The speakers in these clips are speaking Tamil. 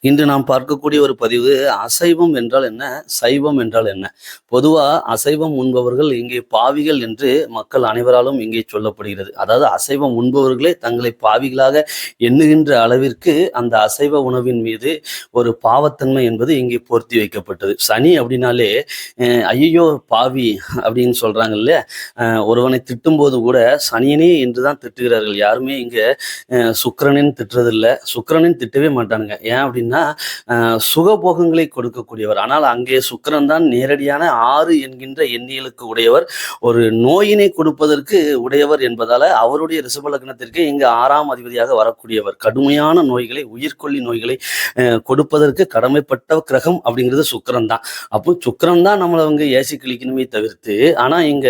இன்று நாம் பார்க்கக்கூடிய ஒரு பதிவு அசைவம் என்றால் என்ன? சைவம் என்றால் என்ன? பொதுவா அசைவம் உண்பவர்கள் இங்கே பாவிகள் என்று மக்கள் அனைவராலும் இங்கே சொல்லப்படுகிறது. அதாவது அசைவம் உண்பவர்களே தங்களை பாவிகளாக எண்ணுகின்ற அளவிற்கு அந்த அசைவ உணவின் மீது ஒரு பாவத்தன்மை என்பது இங்கே பொருத்தி வைக்கப்பட்டது. சனி அப்படின்னாலே ஐயோ பாவி அப்படின்னு சொல்றாங்க இல்லையா? அஹ் ஒருவனை திட்டும் போது கூட சனியனே என்றுதான் திட்டுகிறார்கள். யாருமே இங்க அஹ் திட்டுறதில்லை. சுக்கரனின் சுக்கிரனின் திட்டவே மாட்டானுங்க. ஏன் அப்படின்னா சுகபோகங்களை கொடுக்கக்கூடியவர். ஆனால் அங்கே சுக்கரன் தான் நேரடியான ஆறு என்கின்ற எண்ணியலுக்கு உடையவர். ஒரு நோயினை கொடுப்பதற்கு உடையவர் என்பதால அவருடைய ரிஷபலக்னத்திற்கு இங்கு ஆறாம் அதிபதியாக வரக்கூடியவர். கடுமையான நோய்களை உயிர்கொல்லி நோய்களை கொடுப்பதற்கு கடமைப்பட்ட கிரகம் அப்படிங்கிறது சுக்கரன் தான். அப்போ சுக்கரன் தான் நம்மளை அவங்க ஏசி கிளிக்கணுமே தவிர்த்து ஆனா இங்க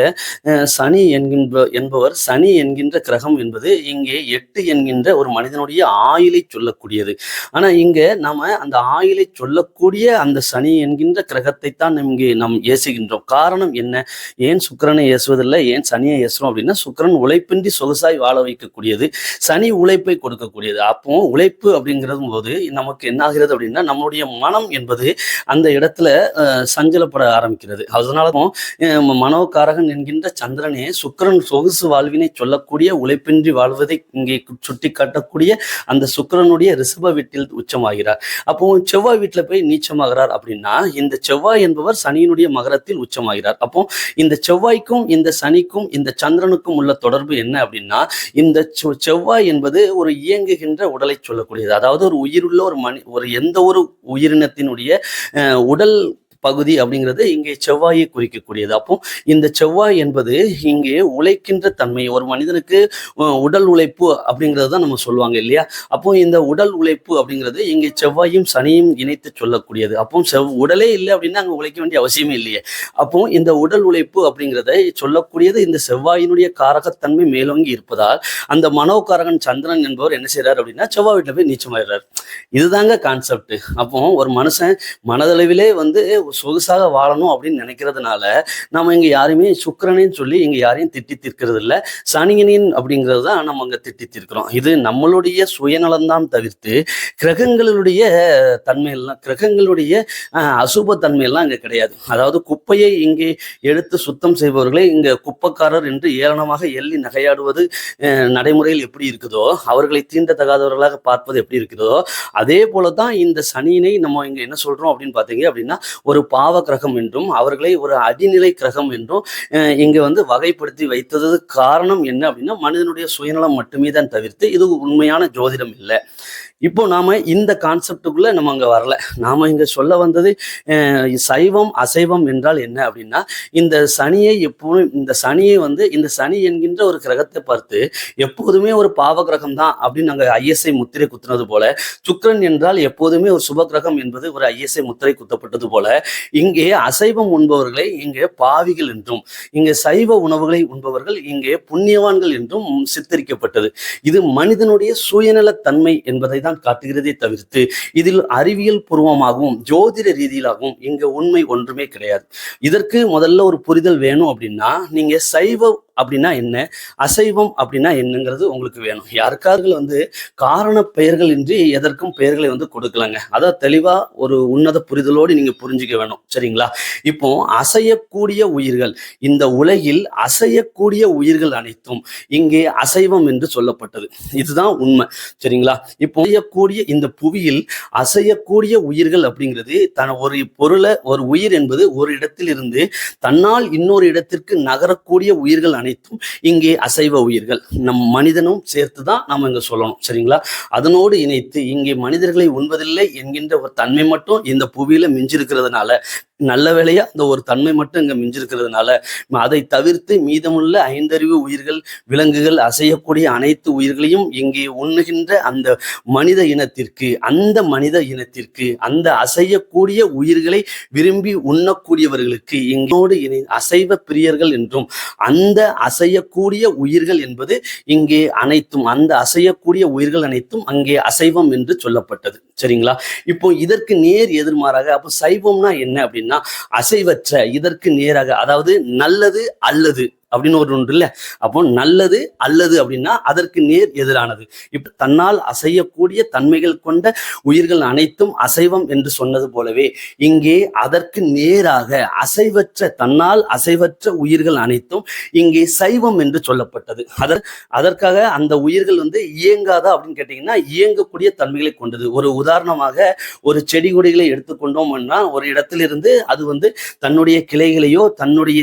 சனி என்கின்ற என்பவர் சனி என்கின்ற கிரகம் என்பது இங்கே எட்டு என்கின்ற ஒரு மனிதனுடைய ஆயுளை சொல்லக்கூடியது. ஆனா இங்க நாம அந்த ஆயிலை சொல்லக்கூடிய அந்த சனி என்கின்ற கிரகத்தை தான் இங்கே நாம் ஏசுகின்றோம். காரணம் என்ன? ஏன் சுக்கிரனை ஏசுவதில்லை? ஏன் சனியை ஏசுறோம் அப்படின்னா சுக்கரன் உழைப்பின்றி சொகுசாய் வாழ வைக்கக்கூடியது சனி உழைப்பை கொடுக்கக்கூடியது. அப்போ உழைப்பு அப்படிங்கிறது போது நமக்கு என்ன ஆகிறது அப்படின்னா நம்மளுடைய மனம் என்பது அந்த இடத்துல சஞ்சலப்பட ஆரம்பிக்கிறது. அதனால மனோகாரகன் என்கின்ற சந்திரனே சுக்கிரன் சொகுசு வாழ்வினை சொல்லக்கூடிய உழைப்பின்றி வாழ்வதை இங்கே சுட்டி காட்டக்கூடிய அந்த சுக்கிரனுடைய ரிஷப வீட்டில் உச்சமாகிறது. உச்சமாகிறார் அப்போ செவ்வாய் வீட்டில் போய் நீச்சமாகிறார் அப்படின்னா இந்த செவ்வாய் என்பவர் சனியினுடைய மகரத்தில் உச்சமாகிறார். அப்போ இந்த செவ்வாய்க்கும் இந்த சனிக்கும் இந்த சந்திரனுக்கும் உள்ள தொடர்பு என்ன அப்படின்னா இந்த செவ்வாய் என்பது ஒரு இயங்குகின்ற உடலை சொல்லக்கூடியது. அதாவது ஒரு உயிருள்ள ஒரு மனி ஒரு எந்த ஒரு உயிரினத்தினுடைய உடல் பகுதி அப்படிங்கிறது இங்கே செவ்வாயை குறிக்கக்கூடியது. அப்போ இந்த செவ்வாய் என்பது இங்கே உழைக்கின்ற தன்மை. ஒரு மனிதனுக்கு உடல் உழைப்பு அப்படிங்கிறது தான் நம்ம சொல்லுவாங்க இல்லையா? அப்போ இந்த உடல் உழைப்பு அப்படிங்கிறது இங்கே செவ்வாயும் சனியும் இணைத்து சொல்லக்கூடியது. அப்போ செவ் உடலே இல்லை அப்படின்னா அங்கே உழைக்க வேண்டிய அவசியமே இல்லையே. அப்போ இந்த உடல் உழைப்பு அப்படிங்கிறத சொல்லக்கூடியது இந்த செவ்வாயினுடைய காரகத்தன்மை மேலோங்கி இருப்பதால் அந்த மனோகாரகன் சந்திரன் என்பவர் என்ன செய்யறாரு அப்படின்னா செவ்வாய் வீட்டில் போய் நீச்சமாயிடுறாரு. இதுதாங்க கான்செப்ட் அப்போ ஒரு மனுஷன் மனதளவிலே வந்து சொகுசாக வாழணும் அப்படின்னு நினைக்கிறதுனால நம்ம இங்க யாருமே சுக்கிரனேன்னு சொல்லி இங்க யாரையும் திட்டி தீர்க்கிறது இல்ல சனியனின் அப்படிங்கிறது தான் நம்ம அங்க திட்டி தீர்க்கிறோம். இது நம்மளுடைய சுயநலம்தான் தவிர்த்து கிரகங்களுடைய தன்மை எல்லாம் கிரகங்களுடைய அசுப தன்மை எல்லாம் இங்க கிடையாது. அதாவது குப்பையை இங்கே எடுத்து சுத்தம் செய்பவர்களை இங்க குப்பைக்காரர் என்று ஏளனமாக எள்ளி நகையாடுவது நடைமுறையில் எப்படி இருக்குதோ அவர்களை தீண்டத்தகாதவர்களாக பார்ப்பது எப்படி இருக்குதோ அதே போல தான் இந்த சனியினை நம்ம இங்க என்ன சொல்றோம் அப்படின்னு பார்த்தீங்க அப்படின்னா ஒரு பாவ கிரகம் என்றும் அவர்களை ஒரு அடிநிலை கிரகம் என்றும் அஹ், இங்க வந்து வகைப்படுத்தி வைத்தது காரணம் என்ன அப்படின்னா மனிதனுடைய சுயநலம் மட்டுமே தான் தவிர்த்து இது உண்மையான ஜோதிடம் இல்லை. இப்போ நாம இந்த கான்செப்டுக்குள்ள நம்ம அங்க வரல. நாம இங்க சொல்ல வந்தது சைவம் அசைவம் என்றால் என்ன அப்படின்னா இந்த சனியை எப்போதும் இந்த சனியை வந்து இந்த சனி என்கின்ற ஒரு கிரகத்தை பார்த்து எப்போதுமே ஒரு பாவ கிரகம் தான் அப்படின்னு நாங்க ஐஎஸ்ஐ முத்திரை குத்துனது போல சுக்கிரன் என்றால் எப்போதுமே ஒரு சுப கிரகம் என்பது ஒரு ஐஎஸ்ஐ முத்திரை குத்தப்பட்டது போல இங்கே அசைவம் உண்பவர்களை இங்கே பாவிகள் என்றும் இங்கே சைவ உணவுகளை உண்பவர்கள் இங்கே புண்ணியவான்கள் என்றும் சித்தரிக்கப்பட்டது. இது மனிதனுடைய சுயநலத்தன்மை என்பதை தான் காட்டுகிறதே தவிர்த்து இதில் அறிவியல் பூர்வமாகவும் ஜோதிட ரீதியிலாகவும் இங்க உண்மை ஒன்றுமே கிடையாது. இதற்கு முதல்ல ஒரு புரிதல் வேணும் அப்படின்னா நீங்க சைவ அப்படின்னா என்ன? அசைவம் அப்படின்னா என்னங்கிறது உங்களுக்கு வேணும். யாருக்காவது வந்து காரண பெயர்கள் இன்றி எதற்கும் பெயர்களை வந்து கொடுக்கலாங்க. அதான் தெளிவா ஒரு உன்னத புரிதலோடு நீங்க புரிஞ்சுக்க வேணும். சரிங்களா? இப்போ அசையக்கூடிய உயிர்கள் இந்த உலகில் அசையக்கூடிய உயிர்கள் அனைத்தும் இங்கே அசைவம் என்று சொல்லப்பட்டது. இதுதான் உண்மை. சரிங்களா? இப்போ அசையக்கூடிய இந்த புவியில் அசையக்கூடிய உயிர்கள் அப்படிங்கிறது தன் ஒரு பொருளை ஒரு உயிர் என்பது ஒரு இடத்தில் இருந்து தன்னால் இன்னொரு இடத்திற்கு நகரக்கூடிய உயிர்கள் அனைத்தும் இங்கே அசைவ உயிர்கள். நம் மனிதனும் சேர்த்து தான் நாம் இங்க சொல்லணும். சரிங்களா? அதனோடு இணைத்து இங்கே மனிதர்களை உண்பதில்லை என்கின்ற ஒரு தன்மை மட்டும் இந்த புவியில மிஞ்சிருக்கிறதுனால நல்ல வேலையா அந்த ஒரு தன்மை மட்டும் இங்க மிஞ்சிருக்கிறதுனால அதை தவிர்த்து மீதமுள்ள ஐந்தறிவு உயிர்கள் விலங்குகள் அசையக்கூடிய அனைத்து உயிர்களையும் இங்கே உண்ணுகின்ற அந்த மனித இனத்திற்கு அந்த மனித இனத்திற்கு அந்த அசையக்கூடிய உயிர்களை விரும்பி உண்ணக்கூடியவர்களுக்கு இங்கோடு இணை அசைவ பிரியர்கள் என்றும் அந்த அசையக்கூடிய உயிர்கள் என்பது இங்கே அனைத்தும் அந்த அசையக்கூடிய உயிர்கள் அனைத்தும் அங்கே அசைவம் என்று சொல்லப்பட்டது. சரிங்களா? இப்போ இதற்கு நேர் எதிர்மாறாக அப்போ சைவம்னா என்ன அப்படின்னா அசைவற்ற இதற்கு நேராக அதாவது நல்லது அல்லது அப்படின்னு ஒரு ஒன்று இல்ல. அப்போ நல்லது அல்லது அப்படின்னா அதற்கு நேர் எதிரானது. இப்ப தன்னால் அசையக்கூடிய தன்மைகள் கொண்ட உயிர்கள் அனைத்தும் அசைவம் என்று சொன்னது போலவே இங்கே அதற்கு நேராக அசைவற்ற தன்னால் அசைவற்ற உயிர்கள் அனைத்தும் இங்கே சைவம் என்று சொல்லப்பட்டது. அதற் அதற்காக அந்த உயிர்கள் வந்து இயங்காதா அப்படின்னு கேட்டீங்கன்னா இயங்கக்கூடிய தன்மைகளை கொண்டது. ஒரு உதாரணமாக ஒரு செடி கொடிகளை எடுத்துக்கொண்டோம்னா ஒரு இடத்திலிருந்து அது வந்து தன்னுடைய கிளைகளையோ தன்னுடைய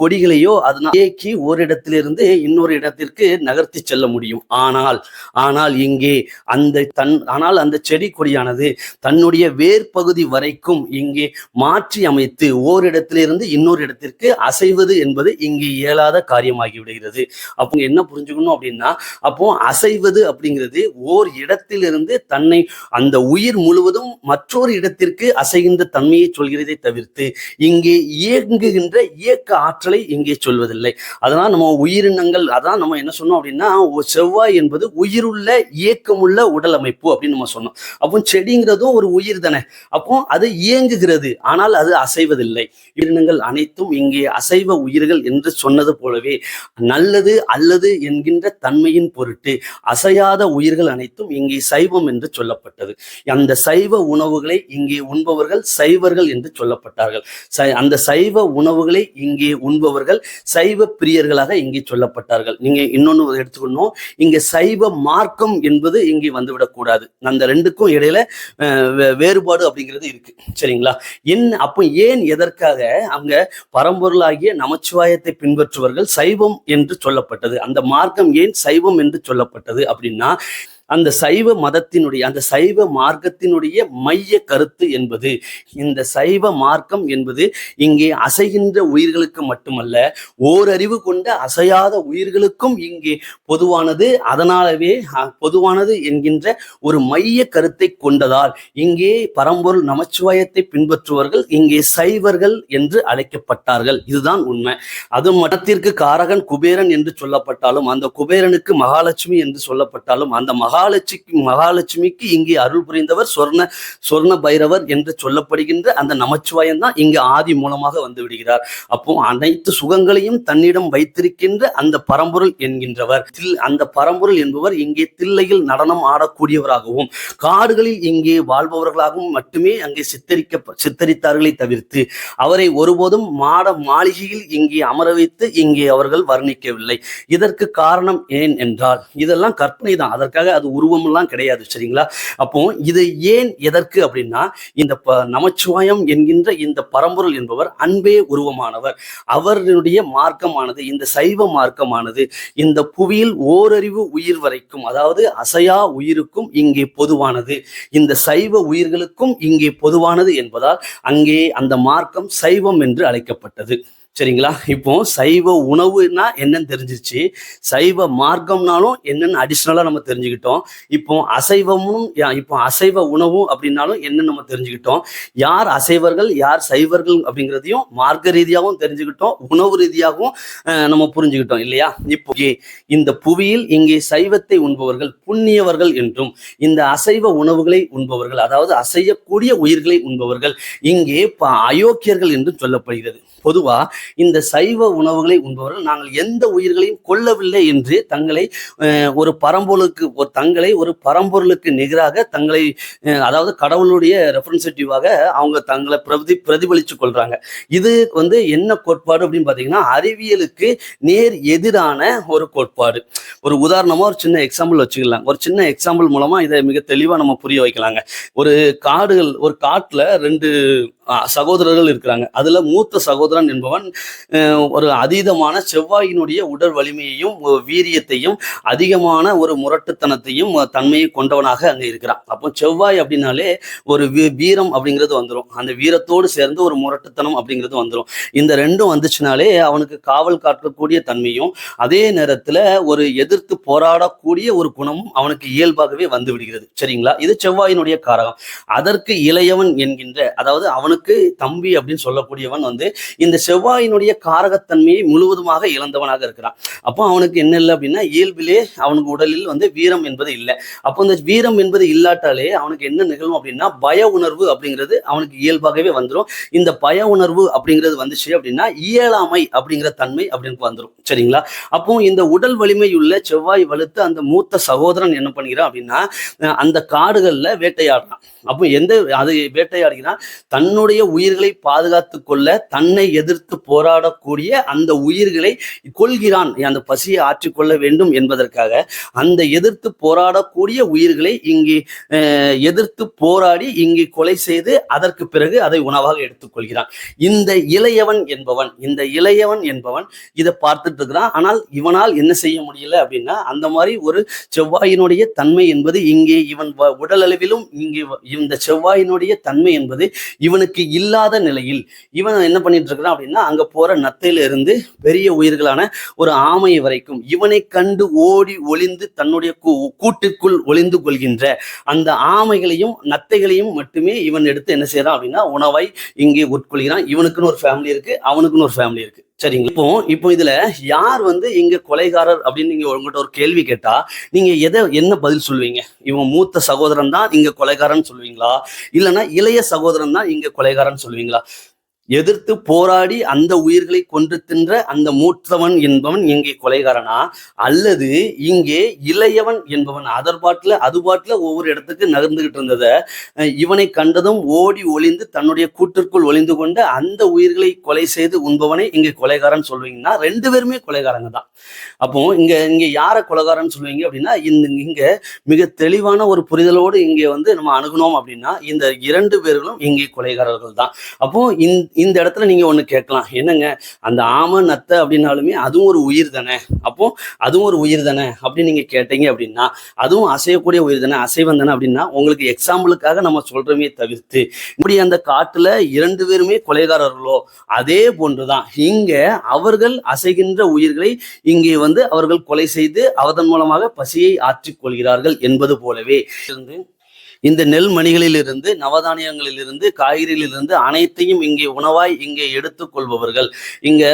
கொடிகளையோ அதனால் இயக்கி ஒரு இடத்திலிருந்து இன்னொரு இடத்திற்கு நகர்த்தி செல்ல முடியும். ஆனால் ஆனால் இங்கே அந்த தன் ஆனால் அந்த செடி கொடியானது தன்னுடைய வேர் பகுதி வரைக்கும் இங்கே மாற்றி அமைத்து ஓரிடத்திலிருந்து இன்னொரு இடத்திற்கு அசைவது என்பது இங்கே இயலாத காரியமாகி விடுகிறது அப்போ என்ன புரிஞ்சுக்கணும் அப்படின்னா அப்போ அசைவது அப்படிங்கிறது ஓர் இடத்திலிருந்து தன்னை அந்த உயிர் முழுவதும் மற்றொரு இடத்திற்கு அசைகின்ற தன்மையை சொல்கிறதை தவிர்த்து இங்கே இயங்குகின்ற இயக்க ஆற்றலை இங்கே சொல்வதில்லை. இல்லை. அதனால் நம்ம உயிரினங்கள் அதான் நம்ம என்ன சொன்னோம் அப்படின்னா செவ்வாய் என்பது உயிருள்ள இயக்கமுள்ள உடல் அமைப்பு அப்படின்னு நம்ம சொன்னோம். அப்போ செடிங்கிறதும் ஒரு உயிர் தானே. அப்போ அது இயங்குகிறது ஆனால் அது அசைவதில்லை. உயிரினங்கள் அனைத்தும் இங்கே அசைவ உயிர்கள் என்று சொன்னது போலவே நல்லது அல்லது என்கின்ற தன்மையின் பொருட்டு அசையாத உயிர்கள் அனைத்தும் இங்கே சைவம் என்று சொல்லப்பட்டது. அந்த சைவ உணவுகளை இங்கே உண்பவர்கள் சைவர்கள் என்று சொல்லப்பட்டார்கள். அந்த சைவ உணவுகளை இங்கே உண்பவர்கள் சைவ பிரியர்களாக இங்கே சொல்லப்பட்டார்கள். நீங்க இன்னொன்னு எடுத்துக்கணும். இங்க சைவ மார்க்கம் என்பது இங்கே வந்துவிடக்கூடாது அந்த ரெண்டுக்கும் இடையில அஹ், வேறுபாடு அப்படிங்கிறது இருக்கு. சரிங்களா? என்ன அப்போ ஏன் எதற்காக அங்க பரம்பொருளாகிய நமச்சிவாயத்தை பின்பற்றுவர்கள் சைவம் என்று சொல்லப்பட்டது? அந்த மார்க்கம் ஏன் சைவம் என்று சொல்லப்பட்டது அப்படின்னா அந்த சைவ மதத்தினுடைய அந்த சைவ மார்க்கத்தினுடைய மைய கருத்து என்பது இந்த சைவ மார்க்கம் என்பது இங்கே அசைகின்ற உயிர்களுக்கு மட்டுமல்ல ஓரறிவு கொண்ட அசையாத உயிர்களுக்கும் இங்கே பொதுவானது அதனாலவே பொதுவானது என்கின்ற ஒரு மைய கருத்தை கொண்டதால் இங்கே பரம்பொருள் நமச்சிவாயத்தை பின்பற்றுவர்கள் இங்கே சைவர்கள் என்று அழைக்கப்பட்டார்கள். இதுதான் உண்மை. அது மதத்திற்கு காரகன் குபேரன் என்று சொல்லப்பட்டாலும் அந்த குபேரனுக்கு மகாலட்சுமி என்று சொல்லப்பட்டாலும் அந்த மகா மகாலட்சுமி மகாலட்சுமிக்கு இங்கே அருள் புரிந்தவர் சொர்ண சொர்ண பைரவர் என்று சொல்லப்படுகின்ற அந்த நமச்சிவாயம் தான் இங்கு ஆதி மூலமாக வந்து விடுகிறார். அப்போ அனைத்து சுகங்களையும் தன்னிடம் வைத்திருக்கின்ற அந்த பரம்பொருள் என்கின்றவர். தில் அந்த பரம்பொருள் என்பவர் இங்கே தில்லையில் நடனம் ஆடக்கூடியவராகவும் காடுகளில் இங்கே வாழ்பவர்களாகவும் மட்டுமே அங்கே சித்தரிக்க சித்தரித்தார்களை தவிர்த்து அவரை ஒருபோதும் மாட மாளிகையில் இங்கே அமர வைத்து இங்கே அவர்கள் வர்ணிக்கவில்லை. இதற்கு காரணம் ஏன் என்றால் இதெல்லாம் கற்பனை தான் அதற்காக அது உருவம்லாம் கிடையாது சரிங்களா? அப்போ இது ஏன் எதற்கு அப்படின்னா இந்த ப நமச்சிவாயம் என்கின்ற இந்த பரம்பொருள் என்பவர் அன்பே உருவமானவர். அவருடைய மார்க்கமானது இந்த சைவ மார்க்கமானது இந்த புவியில் ஓரறிவு உயிர் வரைக்கும் அதாவது அசையா உயிருக்கும் இங்கே பொதுவானது. இந்த சைவ உயிர்களுக்கும் இங்கே பொதுவானது என்பதால் அங்கே அந்த மார்க்கம் சைவம் என்று அழைக்கப்பட்டது. சரிங்களா? இப்போ சைவ உணவுனா என்னன்னு தெரிஞ்சிருச்சு. சைவ மார்க்கம்னாலும் என்னன்னு அடிஷ்னலா நம்ம தெரிஞ்சுக்கிட்டோம். இப்போ அசைவமும் யா- இப்போ அசைவ உணவும் அப்படின்னாலும் என்னன்னு நம்ம தெரிஞ்சுக்கிட்டோம். யார் அசைவர்கள் யார் சைவர்கள் அப்படிங்கிறதையும் மார்க்க ரீதியாகவும் தெரிஞ்சுக்கிட்டோம். உணவு ரீதியாகவும் நம்ம புரிஞ்சுக்கிட்டோம் இல்லையா? இப்போ இந்த புவியில் இங்கே சைவத்தை உண்பவர்கள் புண்ணியவர்கள் என்றும் இந்த அசைவ உணவுகளை உண்பவர்கள் அதாவது அசையக்கூடிய உயிர்களை உண்பவர்கள் இங்கே ப- அயோக்கியர்கள் என்றும் சொல்லப்படுகிறது. பொதுவா இந்த சைவ உணவுகளை உண்பவர்கள் நாங்கள் எந்த உயிர்களையும் கொல்லவில்லை என்று தங்களை ஒரு பரம்பொருளுக்கு ஒரு தங்களை ஒரு பரம்பொருளுக்கு நிகராக தங்களை அதாவது கடவுளுடைய ரெப்ரசன்டேட்டிவாக அவங்க தங்களை பிரதி பிரதிபலிச்சு கொள்றாங்க. இது வந்து என்ன கோட்பாடு அப்படின்னு பார்த்தீங்கன்னா அறிவியலுக்கு நேர் எதிரான ஒரு கோட்பாடு. ஒரு உதாரணமா ஒரு சின்ன எக்ஸாம்பிள் வச்சுக்கலாம். ஒரு சின்ன எக்ஸாம்பிள் மூலமா இதை மிக தெளிவா நம்ம புரிய வைக்கலாங்க. ஒரு காடுகள் ஒரு காட்டுல ரெண்டு சகோதரர்கள் இருக்கிறாங்க. அதுல மூத்த சகோதரன் என்பவன் ஒரு அதீதமான செவ்வாயினுடைய உடல் வலிமையையும் வீரியத்தையும் அதிகமான ஒரு முரட்டுத்தனத்தையும் தன்மையை கொண்டவனாக அங்க இருக்கிறான். அப்போ செவ்வாய் அப்படின்னாலே ஒரு வீரம் அப்படிங்கிறது வந்துடும் அந்த வீரத்தோடு சேர்ந்து ஒரு முரட்டுத்தனம் அப்படிங்கிறது வந்துடும் இந்த ரெண்டும் வந்துச்சுனாலே அவனுக்கு காவல் காட்டக்கூடிய தன்மையும் அதே நேரத்துல ஒரு எதிர்த்து போராடக்கூடிய ஒரு குணமும் அவனுக்கு இயல்பாகவே வந்து விடுகிறது. சரிங்களா? இது செவ்வாயினுடைய காரகம். அதற்கு இளையவன் என்கின்ற அதாவது அவனுக்கு அவனுக்கு தம்பி அப்படின்னு சொல்லக்கூடியவன் வந்து இந்த செவ்வாயினுடைய காரகத்தன்மையை முழுவதுமாக இழந்தவனாக இருக்கிறான். அப்போ அவனுக்கு என்ன இல்லை அப்படின்னா இயல்பிலே அவனுக்கு உடலில் வந்து வீரம் என்பது இல்லை. அப்போ இந்த வீரம் என்பது இல்லாட்டாலே அவனுக்கு என்ன நிகழும் அப்படின்னா பய உணர்வு அப்படிங்கிறது அவனுக்கு இயல்பாகவே வந்துடும் இந்த பய உணர்வு அப்படிங்கிறது வந்துச்சு அப்படின்னா இயலாமை அப்படிங்கிற தன்மை அப்படின்னு வந்துடும் சரிங்களா? அப்போ இந்த உடல் வலிமை உள்ள செவ்வாய் வலுத்து அந்த மூத்த சகோதரன் என்ன பண்ணுகிறான் அப்படின்னா அந்த காடுகளில் வேட்டையாடுறான். அப்போ எந்த அது வேட்டையாடுகிறான் தன்னுடைய உயிர்களை பாதுகாத்து கொள்ள தன்னை எதிர்த்து போராடக்கூடிய அந்த உயிர்களை கொள்கிறான் அந்த பசியை ஆற்றிக்கொள்ள வேண்டும் என்பதற்காக அந்த எதிர்த்து போராடக்கூடிய உயிர்களை இங்கு எதிர்த்து போராடி இங்கு கொலை செய்து அதற்கு பிறகு அதை உணவாக எடுத்துக்கொள்கிறான் இந்த இளையவன் என்பவன் இந்த இளையவன் என்பவன் இதை பார்த்துட்டு இருக்கிறான். ஆனால் இவனால் என்ன செய்ய முடியல அப்படின்னா அந்த மாதிரி ஒரு செவ்வாயினுடைய தன்மை என்பது இங்கே இவன் வ- உடல் அளவிலும் இங்கே இந்த செவ்வாயினுடைய தன்மை என்பது இவனுக்கு இல்லாத நிலையில் இவன் என்ன பண்ணிட்டு இருக்கிறான் அப்படின்னா அங்க போற நத்தையில இருந்து பெரிய உயிர்களான ஒரு ஆமை வரைக்கும் இவனை கண்டு ஓடி ஒளிந்து தன்னுடைய கூ- கூட்டுக்குள் ஒளிந்து கொள்கின்ற அந்த ஆமைகளையும் நத்தைகளையும் மட்டுமே இவன் எடுத்து என்ன செய்யறான் அப்படின்னா உணவை இங்கே உட்கொள்கிறான். இவனுக்குன்னு ஒரு ஃபேமிலி இருக்கு அவனுக்குன்னு ஒரு ஃபேமிலி இருக்கு. சரிங்களா? இப்போ இப்போ இதுல யார் வந்து இங்க கொலைகாரர் அப்படின்னு நீங்க உங்ககிட்ட ஒரு கேள்வி கேட்டா நீங்க எதை என்ன பதில் சொல்லுவீங்க? இவன் மூத்த சகோதரன் தான் இங்க கொலைகாரன் சொல்லுவீங்களா? இல்லைன்னா இளைய சகோதரன் தான் இங்க கொலைகாரன் சொல்லுவீங்களா? எதிர்த்து போராடி அந்த உயிர்களை கொன்று தின்ற அந்த மூத்தவன் என்பவன் இங்கே கொலைகாரனா? அல்லது இங்கே இளையவன் என்பவன் அதர் பாட்டில் அது பாட்டில் ஒவ்வொரு இடத்துக்கு நகர்ந்துகிட்டு இருந்தத அஹ் இவனை கண்டதும் ஓடி ஒளிந்து தன்னுடைய கூட்டிற்குள் ஒளிந்து கொண்டு அந்த உயிர்களை கொலை செய்து உண்பவனை இங்கே கொலைகாரன் சொல்லுவீங்கன்னா ரெண்டு பேருமே கொலைகாரங்க தான். அப்போ இங்க இங்க யாரை கொலைகாரன் சொல்லுவீங்க அப்படின்னா இந்த இங்க மிக தெளிவான ஒரு புரிதலோடு இங்கே வந்து நம்ம அணுகுனோம் அப்படின்னா இந்த இரண்டு பேர்களும் இங்கே கொலைகாரர்கள் தான். அப்போ இந்த இந்த இடத்துல நீங்க ஒண்ணு கேட்கலாம். என்னங்க? அந்த ஆமை நத்தை அப்படின்னாலுமே அதுவும் ஒரு உயிர் தானே? அப்போ அதுவும் ஒரு உயிர் தானே? அப்படின்னு நீங்க கேட்டீங்க அப்படின்னா அதுவும் அசையக்கூடிய உயிர் தானே? அசைவம் தானே அப்படின்னா உங்களுக்கு எக்ஸாம்பிளுக்காக நம்ம சொல்கிறோமே தவிர்த்து இப்படி அந்த காட்டுல இரண்டு பேருமே கொலைகாரர்களோ அதே போன்றுதான். இங்க அவர்கள் அசைகின்ற உயிர்களை இங்கே வந்து அவர்கள் கொலை செய்து அவதன் மூலமாக பசியை ஆற்றிக் கொள்கிறார்கள் என்பது போலவே. இருந்து இந்த நெல் மணிகளிலிருந்து நவதானியங்களிலிருந்து காய்கறிகளிலிருந்து அனைத்தையும் இங்கே உணவாய் இங்கே எடுத்துக்கொள்பவர்கள் இங்க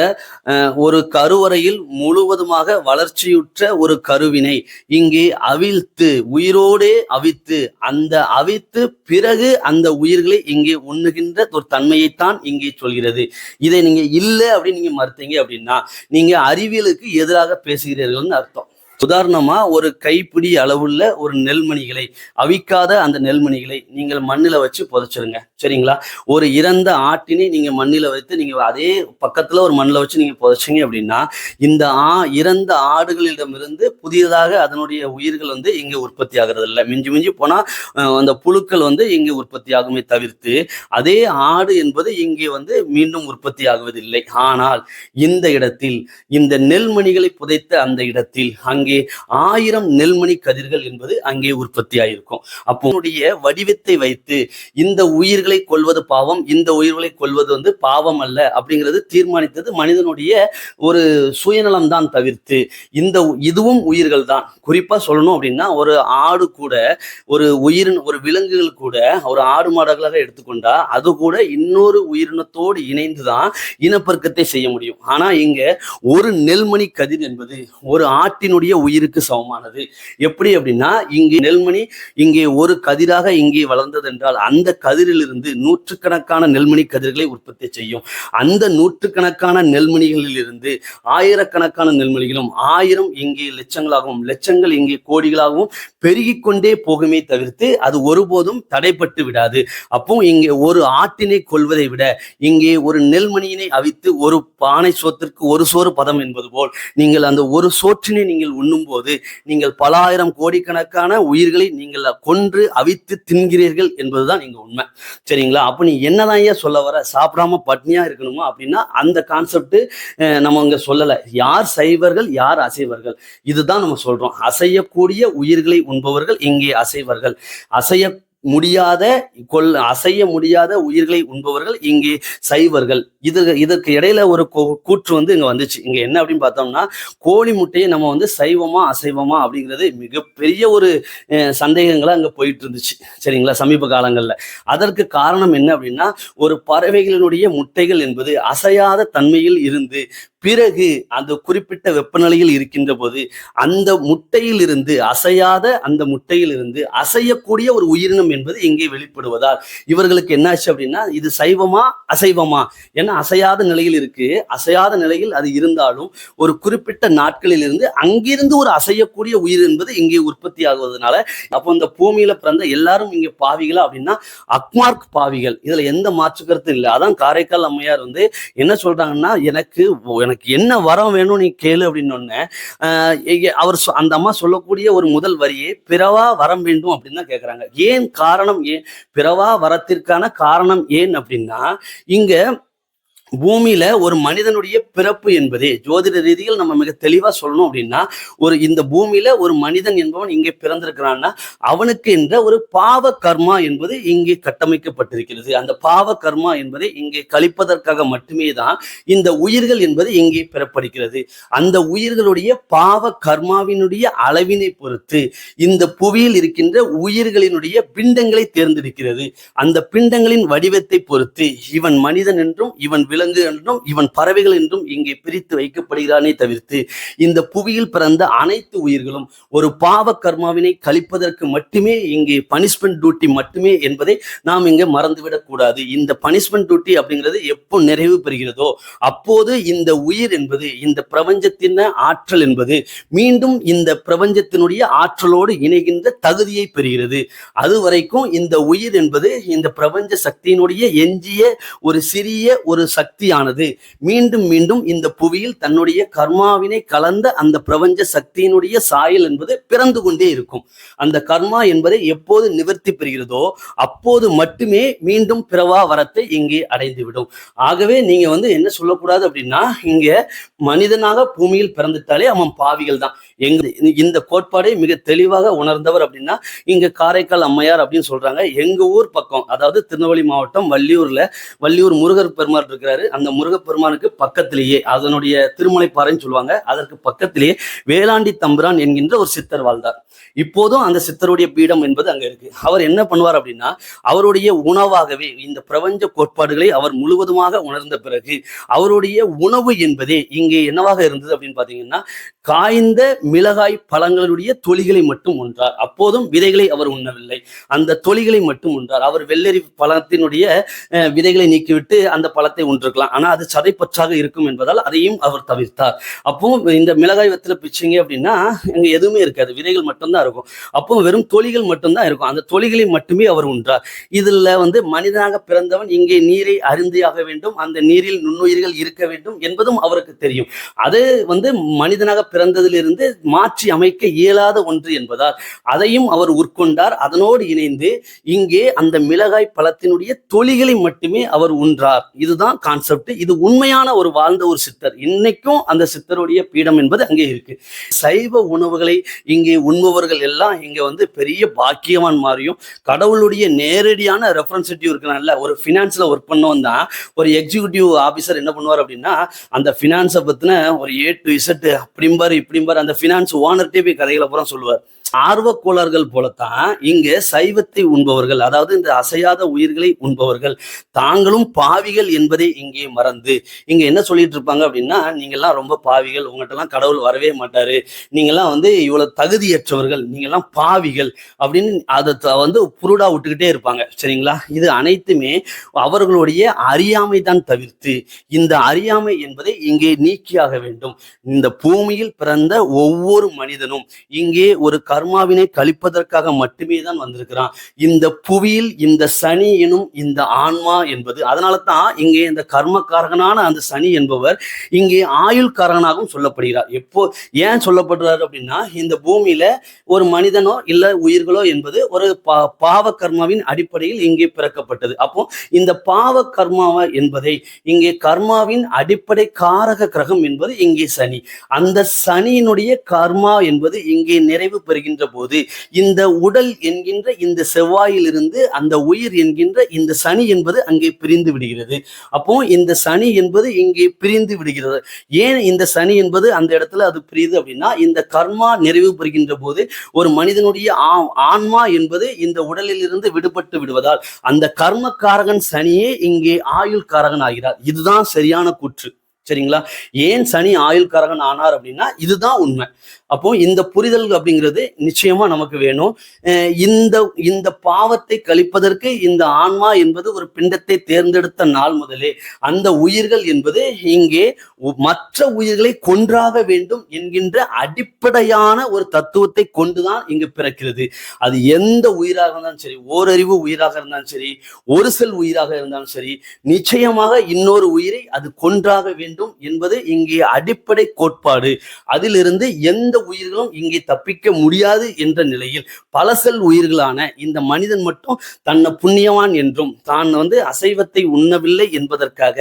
ஒரு கருவறையில் முழுவதுமாக வளர்ச்சியுற்ற ஒரு கருவினை இங்கே அவிழ்த்து உயிரோடே அவித்து அந்த அவித்து பிறகு அந்த உயிர்களை இங்கே உண்ணுகின்ற ஒரு தன்மையைத்தான் இங்கே சொல்கிறது. இதை நீங்க இல்லை அப்படின்னு நீங்க மறுத்தீங்க அப்படின்னா நீங்க அறிவியலுக்கு எதிராக பேசுகிறீர்கள்னு அர்த்தம். உதாரணமா ஒரு கைப்பிடி அளவுள்ள ஒரு நெல்மணிகளை அவிக்காத அந்த நெல்மணிகளை நீங்கள் மண்ணில் வச்சு புதைச்சிருங்க. சரிங்களா? ஒரு இறந்த ஆட்டினை நீங்க மண்ணில் வைத்து நீங்க அதே பக்கத்துல ஒரு மண்ணில் வச்சு நீங்க புதைச்சிங்க அப்படின்னா இந்த ஆ இறந்த ஆடுகளிடமிருந்து புதியதாக அதனுடைய உயிர்கள் வந்து இங்க உற்பத்தி ஆகிறது இல்லை மிஞ்சி மிஞ்சி போனா அந்த புழுக்கள் வந்து இங்கே உற்பத்தி ஆகுமே தவிர்த்து அதே ஆடு என்பது இங்கே வந்து மீண்டும் உற்பத்தி ஆகுவதில்லை. ஆனால் இந்த இடத்தில் இந்த நெல்மணிகளை புதைத்த அந்த இடத்தில் அங்கே ஆயிரம் நெல்மணி கதிர்கள் என்பது அங்கே உற்பத்தி ஆயிருக்கும் அப்போ வடிவத்தை வைத்து இந்த உயிர்கள் கொள்வது பாவம் இந்த உயிர்களை கொள்வது வந்து பாவம் அல்ல அப்படிங்கிறது தீர்மானித்தது மனிதனுடைய ஒரு சுயநலம் தான் தவிர்த்து. இந்த இதுவும் உயிர்கள் தான் குறிப்பா சொல்லணும் அப்படின்னா ஒரு ஆடு கூட ஒரு உயிரின் ஒரு விலங்குகள் கூட ஒரு ஆடு மாடுகளாக எடுத்துக்கொண்டா அது கூட இன்னொரு உயிரினத்தோடு இணைந்துதான் இனப்பெருக்கத்தை செய்ய முடியும். ஆனா இங்க ஒரு நெல்மணி கதிர் என்பது ஒரு ஆட்டினுடைய உயிருக்கு சமமானது. எப்படி அப்படின்னா இங்கே நெல்மணி இங்கே ஒரு கதிராக இங்கே வளர்ந்தது என்றால் அந்த கதிரிலிருந்து நூற்றுக்கணக்கான நெல்மணி கதிர்களை உற்பத்தி செய்யும். அந்த நூற்றுக்கணக்கான நெல்மணிகளில் இருந்து ஆயிரக்கணக்கான நெல்மணிகளும் ஆயிரம் இங்கே லட்சங்களாகவும் லட்சங்கள் இங்கே கோடிகளாகவும் பெருகிக் கொண்டே போகுமே தவிர்த்து அது ஒருபோதும் தடைப்பட்டு விடாது. அப்போ இங்கே ஒரு ஆட்டினை கொள்வதை விட இங்கே ஒரு நெல்மணியினை அவித்து ஒரு பானை சோத்திற்கு ஒரு சோறு பதம் என்பது போல் நீங்கள் அந்த ஒரு சோற்றினை நீங்கள் உண்ணும்போது நீங்கள் பல ஆயிரம் கோடிக்கணக்கான உயிர்களை நீங்கள் கொன்று அவித்து தின்கிறீர்கள் என்பதுதான் இங்க உண்மை. சரிங்களா? அப்போ நீ என்னதான் ஏன் சொல்ல வர? சாப்பிடாம பட்னியா இருக்கணுமா? அப்படின்னா அந்த கான்செப்ட் நம்ம இங்க சொல்லலை. யார் சைவர்கள் யார் அசைவர்கள்? இதுதான் நம்ம சொல்றோம். அசையக்கூடிய உயிர்களை உண்பவர்கள் இங்கே அசைவர்கள். அசைய முடியாத கொல் அசைய முடியாத உயிர்களை உண்பவர்கள் இங்கே சைவர்கள். இது இதற்கு இடையில ஒரு கூ- கூற்று வந்து இங்க வந்துச்சு. இங்க என்ன அப்படின்னு பார்த்தோம்னா கோழி முட்டையை நம்ம வந்து சைவமா அசைவமா அப்படிங்கிறது மிகப்பெரிய ஒரு அஹ், சந்தேகங்களா அங்க போயிட்டு இருந்துச்சு. சரிங்களா? சமீப காலங்கள்ல. அதற்கு காரணம் என்ன அப்படின்னா ஒரு பறவைகளினுடைய முட்டைகள் என்பது அசையாத தன்மையில் இருந்து பிறகு அந்த குறிப்பிட்ட வெப்பநிலையில் இருக்கின்ற போது அந்த முட்டையில் இருந்து அசையாத அந்த முட்டையில் இருந்து அசையக்கூடிய ஒரு உயிரினம் என்பது இங்கே வெளிப்படுவதால் இவர்களுக்கு என்னாச்சு அப்படின்னா இது சைவமா அசைவமா? ஏன்னா அசையாத நிலையில் இருக்கு. அசையாத நிலையில் அது இருந்தாலும் ஒரு குறிப்பிட்ட நாட்களில் இருந்து அங்கிருந்து ஒரு அசையக்கூடிய உயிர் என்பது இங்கே உற்பத்தி ஆகுவதனால அப்போ இந்த பூமியில பிறந்த எல்லாரும் இங்கே பாவிகளா அப்படின்னா அக்மார்க் பாவிகள். இதுல எந்த மாற்று கருத்து இல்லை. அதான் காரைக்கால் அம்மையார் வந்து என்ன சொல்றாங்கன்னா எனக்கு எனக்கு என்ன வரம் வேணும் நீ கேளு அப்படின்னு ஒன்னு அவர் சொ- அந்த அம்மா சொல்லக்கூடிய ஒரு முதல் வரியே பிறவா வரம் வேண்டும் அப்படின்னு தான் கேட்குறாங்க ஏன் காரணம் ஏன் பிறவா வரத்திற்கான காரணம் ஏன் அப்படின்னா இங்க பூமியில ஒரு மனிதனுடைய பிறப்பு என்பதே. ஜோதிட ரீதியில் நம்ம மிக தெளிவா சொல்லணும் அப்படின்னா ஒரு இந்த பூமியில ஒரு மனிதன் என்பவன் இங்கே பிறந்திருக்கிறான்னா அவனுக்கு என்ற ஒரு பாவ கர்மா என்பது இங்கே கட்டமைக்கப்பட்டிருக்கிறது. அந்த பாவ கர்மா என்பதை இங்கே கழிப்பதற்காக மட்டுமே தான் இந்த உயிர்கள் என்பது இங்கே பெறப்படுகிறது. அந்த உயிர்களுடைய பாவ கர்மாவினுடைய அளவினை பொறுத்து இந்த புவியில் இருக்கின்ற உயிர்களினுடைய பிண்டங்களை தேர்ந்தெடுக்கிறது. அந்த பிண்டங்களின் வடிவத்தை பொறுத்து இவன் மனிதன் என்றும் இவன் விலங்கு என்றும் இவன் பறவைகள் என்றும் இங்கே பிரித்து வைக்கப்படுகிறானே தவிர்த்து இந்த புவியில் பிறந்த அனைத்து உயிர்களும் ஒரு பாவ கர்மாவினை கழிப்பதற்கு மட்டுமே இங்கே பனிஷ்மெண்ட் டியூட்டி மட்டுமே என்பதை நாம் இங்கே மறந்துவிடக் கூடாது இந்த பனிஷ்மெண்ட் டியூட்டி அப்படிங்கிறது எப்போ நிறைவு பெறுகிறதோ அப்போது இந்த உயிர் என்பது இந்த பிரபஞ்சத்தின் ஆற்றல் என்பது மீண்டும் இந்த பிரபஞ்சத்தினுடைய ஆற்றலோடு இணைகின்ற தகுதியை பெறுகிறது. அது வரைக்கும் இந்த உயிர் என்பது இந்த பிரபஞ்ச சக்தியினுடைய எஞ்சிய ஒரு சிறிய ஒரு சக்தி சக்தியானது. மீண்டும் மீண்டும் இந்த புவியில் தன்னுடைய கர்மாவினை கலந்த அந்த பிரபஞ்ச சக்தியினுடைய சாயல் என்பது பிறந்து கொண்டே இருக்கும். அந்த கர்மா என்பதை எப்போது நிவர்த்தி பெறுகிறதோ அப்போது மட்டுமே மீண்டும் பிறவா வரத்தை இங்கே அடைந்துவிடும். ஆகவே நீங்க வந்து என்ன சொல்லக்கூடாது அப்படின்னா இங்க மனிதனாக பூமியில் பிறந்துட்டாலே அவன் பாவிகள் தான். எங்க இந்த கோட்பாடை மிக தெளிவாக உணர்ந்தவர் அப்படின்னா இங்க காரைக்கால் அம்மையார் அப்படின்னு சொல்றாங்க. எங்க ஊர் பக்கம் அதாவது திருநெல்வேலி மாவட்டம் வள்ளியூர்ல வள்ளியூர் முருகர் பெருமாள் இருக்காரு அந்த முருகப்பெருமானுக்கு பக்கத்திலேயே அதனுடைய திருமலைப்பாறைன்னு சொல்லுவாங்க. அதற்கு பக்கத்திலேயே வேளாண்டி தம்பிரான் என்கின்ற ஒரு சித்தர் வாழ்ந்தார். இப்போதும் அந்த சித்தருடைய பீடம் என்பது அங்க இருக்கு. அவர் என்ன பண்ணுவார் அப்படின்னா அவருடைய உணவாகவே இந்த பிரபஞ்ச கோட்பாடுகளை அவர் முழுவதுமாக உணர்ந்த பிறகு அவருடைய உணவு என்பதே இங்கே என்னவாக இருந்தது அப்படின்னு பாத்தீங்கன்னா காய்ந்த மிளகாய் பழங்களுடைய தொலிகளை மட்டும் உண்றார். அப்போதும் விதைகளை அவர் உண்ணவில்லை. அந்த தொலிகளை மட்டும் உண்றார். அவர் வெள்ளரி பழத்தினுடைய விதைகளை நீக்கிவிட்டு அந்த பழத்தை உண்டிருக்கலாம் ஆனா அது சதைப்பற்றாக இருக்கும் என்பதால் அதையும் அவர் தவிர்த்தார். அப்போ இந்த மிளகாய் வெத்தில பிச்சிங்க அப்படின்னா இங்க எதுவுமே இருக்காது. விதைகள் மட்டும்தான் இருக்கும். அப்போ வெறும் தொலிகள் மட்டும்தான் இருக்கும். அந்த தொலிகளை மட்டுமே அவர் உண்றார். இதுல வந்து மனிதனாக பிறந்தவன் இங்கே நீரை அருந்தியாக வேண்டும். அந்த நீரில் நுண்ணுயிர்கள் இருக்க வேண்டும் என்பதும் அவருக்கு தெரியும். அது வந்து மனிதனாக பிறந்ததிலிருந்து மாற்றி அமைக்க இயலாத ஒன்று என்பதால் அதையும் அவர் உட்கொண்டார். அதனோடு இணைந்து இங்கே அந்த மிளகாய் பழத்தினுடைய தொலிகளை மட்டுமே அவர் உண்றார். இதுதான் கான்செப்ட் இது உண்மையான ஒரு வாழ்ந்த ஒரு சித்தர். இன்னைக்கும் அந்த சித்தருடைய பீடம் என்பது அங்கே இருக்கு. சைவ உணவுகளை இங்கே உண்பவர்கள் எல்லாம் இங்க வந்து பெரிய பாக்கியவான் மாறியும் கடவுளுடைய நேரடியான ரெஃபரன்சிட்டிவ் இருக்கிறான்ல ஒரு ஃபினான்ஸ்ல ஒர்க் பண்ணவன் தான் ஒரு எக்ஸிகூட்டிவ் ஆஃபீஸர் என்ன பண்ணுவார் அப்படின்னா அந்த ஃபினான்ஸை பத்தின ஒரு ஏ டு இசட் அப்படிம்பார் இப்படிம்பார் அந்த ஃபினான்ஸ் ஓனர்கிட்டே போய் கதைகளை அப்புறம் சொல்லுவார். ஆர்வக்கோளாறுகள் போலத்தான் இங்க சைவத்தை உண்பவர்கள் அதாவது இந்த அசையாத உயிர்களை உண்பவர்கள் தாங்களும் பாவிகள் என்பதை இங்கே மறந்து இங்க என்ன சொல்லிட்டு இருப்பாங்க அப்படின்னா நீங்கெல்லாம் ரொம்ப பாவிகள் உங்கள்கிட்டலாம் கடவுள் வரவே மாட்டாரு நீங்கெல்லாம் வந்து இவ்வளவு தகுதியற்றவர்கள் நீங்கெல்லாம் பாவிகள் அப்படின்னு அதை த- வந்து புருடா விட்டுக்கிட்டே இருப்பாங்க சரிங்களா? இது அனைத்துமே அவர்களுடைய அறியாமை தான் தவிர்த்து இந்த அறியாமை என்பதை இங்கே நீக்கியாக வேண்டும். இந்த பூமியில் பிறந்த ஒவ்வொரு மனிதனும் இங்கே ஒரு கர்மாவினை கழிப்பதற்காக மட்டுமே தான் வந்திருக்கிறான். இந்த புவியில் இந்த சனி எனும் இந்த ஆன்மா என்பது அதனால தான் இங்கே இந்த கர்மக்காரகனான அந்த சனி என்பவர் இங்கே ஆயுள் காரகனாகவும் சொல்லப்படுகிறார். எப்போ ஏன் சொல்லப்படுறாரு அப்படின்னா இந்த பூமியில ஒரு மனிதனோ இல்ல உயிர்களோ என்பது ஒரு பா பாவ கர்மாவின் அடிப்படையில் இங்கே பிறக்கப்பட்டது. அப்போ இந்த பாவ கர்மாவை என்பதை இங்கே கர்மாவின் அடிப்படை காரக கிரகம் என்பது இங்கே சனி. அந்த சனியினுடைய கர்மா என்பது இங்கே நிறைவு பெறுகிறது. வருகின்ற போது இந்த உடல் என்கின்ற இந்த செவ்வாயிலிருந்து அந்த உயிர் என்கின்ற இந்த சனி என்பது அங்கே பிரிந்து விடுகிறது. அப்போ இந்த சனி என்பது இங்கே பிரிந்து விடுகிறது. ஏன் இந்த சனி என்பது அந்த இடத்துல அது பிரியுது அப்படின்னா இந்த கர்மா நிறைவு பெறுகின்ற போது ஒரு மனிதனுடைய ஆ- ஆன்மா என்பது இந்த உடலில் இருந்து விடுபட்டு விடுவதால் அந்த கர்மக்காரகன் சனியே இங்கே ஆயுள் காரகன் ஆகிறார். இதுதான் சரியான கூற்று. சரிங்களா? ஏன் சனி ஆயுள்காரகன் ஆனார் அப்படின்னா இதுதான் உண்மை. அப்போ இந்த புரிதல் அப்படிங்கிறது நிச்சயமா நமக்கு வேணும். இந்த இந்த பாவத்தை கழிப்பதற்கு இந்த ஆன்மா என்பது ஒரு பிண்டத்தை தேர்ந்தெடுத்த நாள் முதலே. அந்த உயிர்கள் என்பது இங்கே மற்ற உயிர்களை கொன்றாக வேண்டும் என்கின்ற அடிப்படையான ஒரு தத்துவத்தை கொண்டுதான் இங்கு பிறக்கிறது. அது எந்த உயிராக இருந்தாலும் சரி ஓரறிவு உயிராக இருந்தாலும் சரி ஒரு செல் உயிராக இருந்தாலும் சரி நிச்சயமாக இன்னொரு உயிரை அது கொன்றாக வேண்டும் வேண்டும் என்பது இங்கே அடிப்படை கோட்பாடு. அதிலிருந்து எந்த உயிர்களும் இங்கே தப்பிக்க முடியாது என்ற நிலையில் பல செல் உயிர்களான இந்த மனிதன் மட்டும் தன்னை புண்ணியவான் என்றும் தான் வந்து அசைவத்தை உண்ணவில்லை என்பதற்காக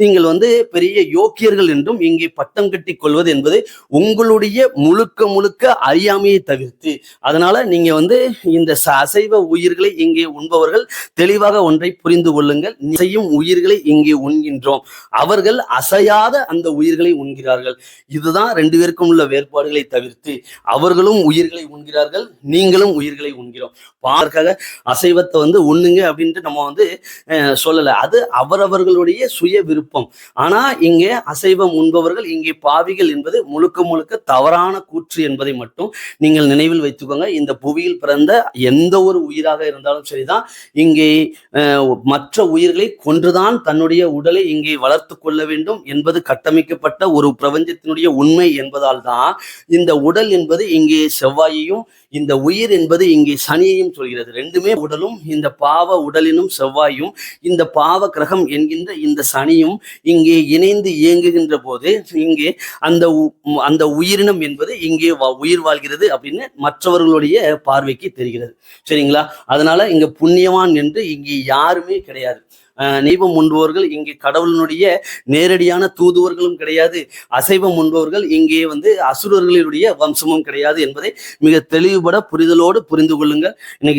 நீங்கள் வந்து பெரிய யோக்கியர்கள் என்றும் இங்கே பட்டம் கட்டி கொள்வது என்பது உங்களுடைய முழுக்க முழுக்க அறியாமையை தவிர்த்து. அதனால நீங்க வந்து இந்த அசைவ உயிர்களை இங்கே உண்பவர்கள் தெளிவாக ஒன்றை புரிந்து கொள்ளுங்கள். செய்யும் உயிர்களை இங்கே உண்கின்றோம். அவர்கள் அசையா இல்லாத அந்த உயிர்களை உண்கிறார்கள். இதுதான் ரெண்டு பேருக்கும் உள்ள வேறுபாடுகளை தவிர்த்து அவர்களும் உயிர்களை உண்கிறார்கள் நீங்களும் உயிர்களை உண்கிறோம். பார்க்காக அசைவத்தை வந்து உண்ணுங்க அப்படின்ட்டு நம்ம வந்து சொல்லலை. அது அவரவர்களுடைய சுய விருப்பம். ஆனா இங்கே அசைவம் உண்பவர்கள் இங்கே பாவிகள் என்பது முழுக்க முழுக்க தவறான கூற்று என்பதை மட்டும் நீங்கள் நினைவில் வைத்துக்கோங்க. இந்த புவியில் பிறந்த எந்த ஒரு உயிராக இருந்தாலும் சரிதான். இங்கே மற்ற உயிர்களை கொன்றுதான் தன்னுடைய உடலை இங்கே வளர்த்து கொள்ள வேண்டும் என்பது என்பது கட்டமைக்கப்பட்ட ஒரு பிரபஞ்சத்தினுடைய உண்மை என்பதால் தான் இந்த உடல் என்பது இங்கே செவ்வாயையும் இந்த உயிர் என்பது இங்கே சனியையும் சொல்கிறது. ரெண்டுமே உடலும் இந்த பாவ உடலினும் செவ்வாயும் இந்த பாவ கிரகம் என்கின்ற இந்த சனியும் இங்கே இணைந்து இயங்குகின்ற போது இங்கே அந்த அந்த உயிரினம் என்பது இங்கே உயிர் வாழ்கிறது அப்படின்னு மற்றவர்களுடைய பார்வைக்கு தெரிகிறது. சரிங்களா? அதனால இங்க புண்ணியவான் என்று இங்கே யாருமே கிடையாது. அஹ் உண்பவர்கள் இங்கே கடவுளினுடைய நேரடியான தூதுவர்களும் கிடையாது. அசைவம் உண்பவர்கள் இங்கே வந்து அசுரர்களுடைய வம்சமும் கிடையாது என்பதை மிக தெளிவுபட புரிதலோடு புரிந்து கொள்ளுங்கள். இன்னைக்கு